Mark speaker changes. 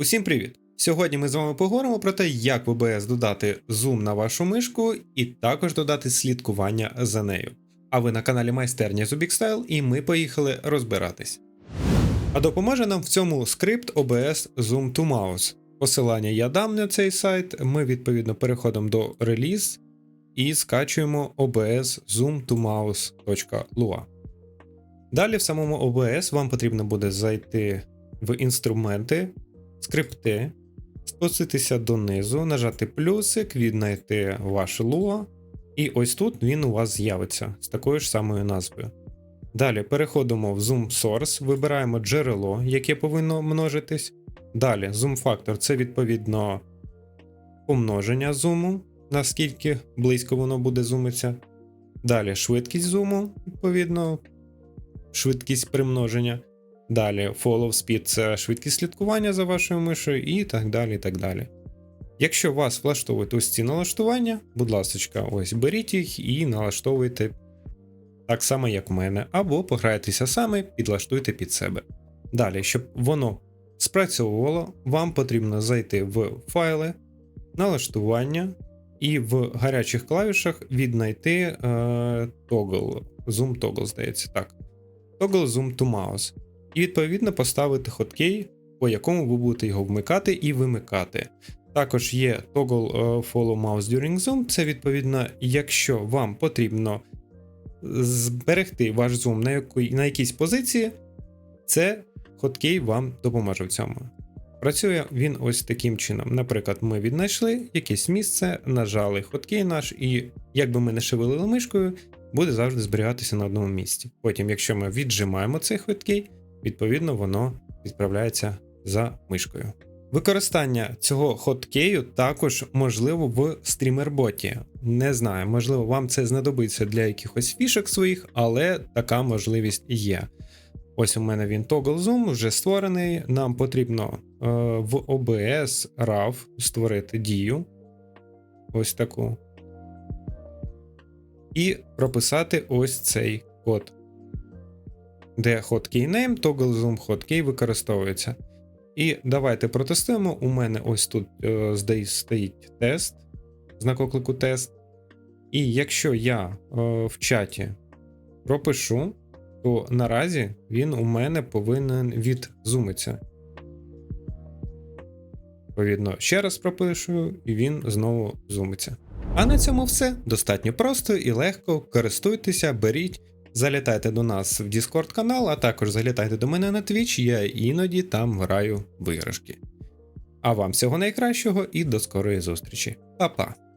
Speaker 1: Усім привіт! Сьогодні ми з вами поговоримо про те, як в OBS додати зум на вашу мишку і також додати слідкування за нею. А ви на каналі Майстерня Zubik і ми поїхали розбиратись. А допоможе нам в цьому скрипт OBS Zoom to Mouse. Посилання я дам на цей сайт. Ми відповідно переходимо до реліз і скачуємо OBS Zoom to Mouse.lua. Далі в самому OBS вам потрібно буде зайти в інструменти, скрипти, спуститися донизу, нажати плюсик, віднайти ваш Lua, і ось тут він у вас з'явиться з такою ж самою назвою. Далі переходимо в Zoom Source, вибираємо джерело, яке повинно множитись. Далі Zoom Factor це відповідно помноження зуму, наскільки близько воно буде зумитися. Далі швидкість зуму, відповідно, швидкість примноження. Далі follow speed це швидкість слідкування за вашою мишею і так далі. і так далі. Якщо вас влаштовують ось ці налаштування, будь ласка, ось беріть їх і налаштовуйте так само, як у мене, або пограйтеся саме, підлаштуйте під себе. Далі, щоб воно спрацьовувало, вам потрібно зайти в файли, налаштування і в гарячих клавішах віднайти е, toggle, Zoom Toggle, здається, так. Toggle Zoom to Mouse. І відповідно поставити хоткей, по якому ви будете його вмикати і вимикати. Також є toggle е, Follow Mouse During Zoom. Це відповідно, якщо вам потрібно зберегти ваш зум на, якій, на якійсь позиції, це хоткей вам допоможе в цьому. Працює він ось таким чином. Наприклад, ми віднайшли якесь місце, нажали хоткей наш, і як би ми не шевелили мишкою, буде завжди зберігатися на одному місці. Потім, якщо ми віджимаємо цей хоткей, відповідно воно відправляється за мишкою. Використання цього хоткею також можливо в стрімерботі. Не знаю, можливо, вам це знадобиться для якихось фішок своїх, але така можливість є. Ось у мене він Toggle Zoom вже створений. Нам потрібно е, в OBS RAW створити дію. Ось таку. І прописати ось цей код де hotkey name, toggle zoom hotkey використовується. І давайте протестуємо. У мене ось тут е, стоїть тест, знак оклику тест. І якщо я е, в чаті пропишу, то наразі він у мене повинен відзумитися. Відповідно, ще раз пропишу, і він знову зумиться. А на цьому все достатньо просто і легко. Користуйтеся, беріть. Залітайте до нас в Discord канал, а також залітайте до мене на Twitch, я іноді там граю в іграшки. А вам всього найкращого і до скорої зустрічі. Па-па!